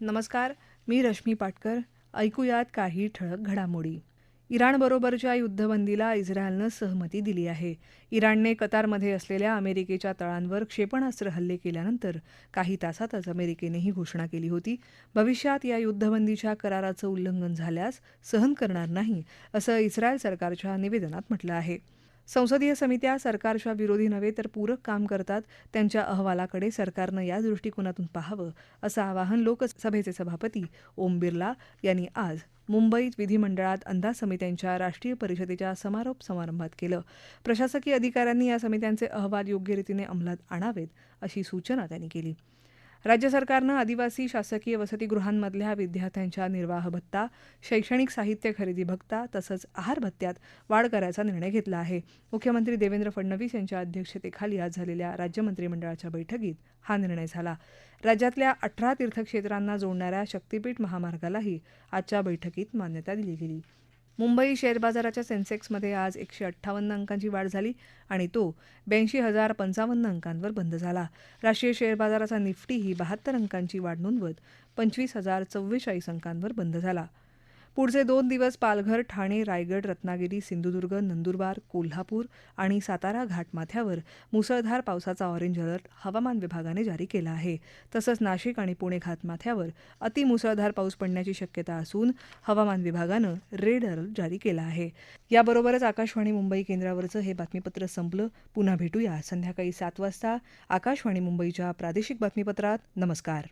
नमस्कार मी रश्मी पाटकर. ऐकूयात काही ठळक घडामोडी. इराणबरोबरच्या युद्धबंदीला इस्रायलनं सहमती दिली आहे. इराणने कतारमध्ये असलेल्या अमेरिकेच्या तळांवर क्षेपणास्त्र हल्ले केल्यानंतर काही तासातच अमेरिकेने ही घोषणा केली होती. भविष्यात या युद्धबंदीच्या कराराचं उल्लंघन झाल्यास सहन करणार नाही असं इस्रायल सरकारच्या निवेदनात म्हटलं आहे. संसदीय समित्या सरकारच्या विरोधी नव्हे तर पूरक काम करतात. त्यांच्या अहवालाकडे सरकारनं या दृष्टिकोनातून पाहावं असं आवाहन लोकसभेचे सभापती ओम बिर्ला यांनी आज मुंबईत विधिमंडळात अंदाज समित्यांच्या राष्ट्रीय परिषदेच्या समारोप समारंभात केलं. प्रशासकीय अधिकाऱ्यांनी या समित्यांचे अहवाल योग्य रीतीने अंमलात आणावेत अशी सूचना त्यांनी केली. राज्य सरकारनं आदिवासी शासकीय वसतिगृहांमधल्या विद्यार्थ्यांच्या निर्वाह भत्ता शैक्षणिक साहित्य खरेदी भत्ता तसंच आहार भत्त्यात वाढ करायचा निर्णय घेतला आहे. मुख्यमंत्री देवेंद्र फडणवीस यांच्या अध्यक्षतेखाली आज झालेल्या राज्य मंत्रिमंडळाच्या बैठकीत हा निर्णय झाला. राज्यातल्या अठरा तीर्थक्षेत्रांना जोडणाऱ्या शक्तीपीठ महामार्गालाही आजच्या बैठकीत मान्यता दिली गेली. मुंबई शेअर बाजाराच्या सेन्सेक्समध्ये आज एकशे अठ्ठावन्न अंकांची वाढ झाली आणि तो ब्याऐंशी हजार पंचावन्न अंकांवर बंद झाला. राष्ट्रीय शेअर बाजाराचा निफ्टीही बहात्तर अंकांची वाढ नोंदवत पंचवीस हजार चव्वेचाळीस अंकांवर बंद झाला. पुढचे दोन दिवस पालघर ठाणे रायगड रत्नागिरी सिंधुदुर्ग नंदुरबार कोल्हापूर आणि सातारा घाटमाथ्यावर मुसळधार पावसाचा ऑरेंज अलर्ट हवामान विभागाने जारी केला आहे. तसंच नाशिक आणि पुणे घाटमाथ्यावर अतिमुसळधार पाऊस पडण्याची शक्यता असून हवामान विभागानं रेड अलर्ट जारी केला आहे. याबरोबरच आकाशवाणी मुंबई केंद्रावरचं हे बातमीपत्र संपलं. पुन्हा भेटूया संध्याकाळी सात वाजता आकाशवाणी मुंबईच्या प्रादेशिक बातमीपत्रात. नमस्कार.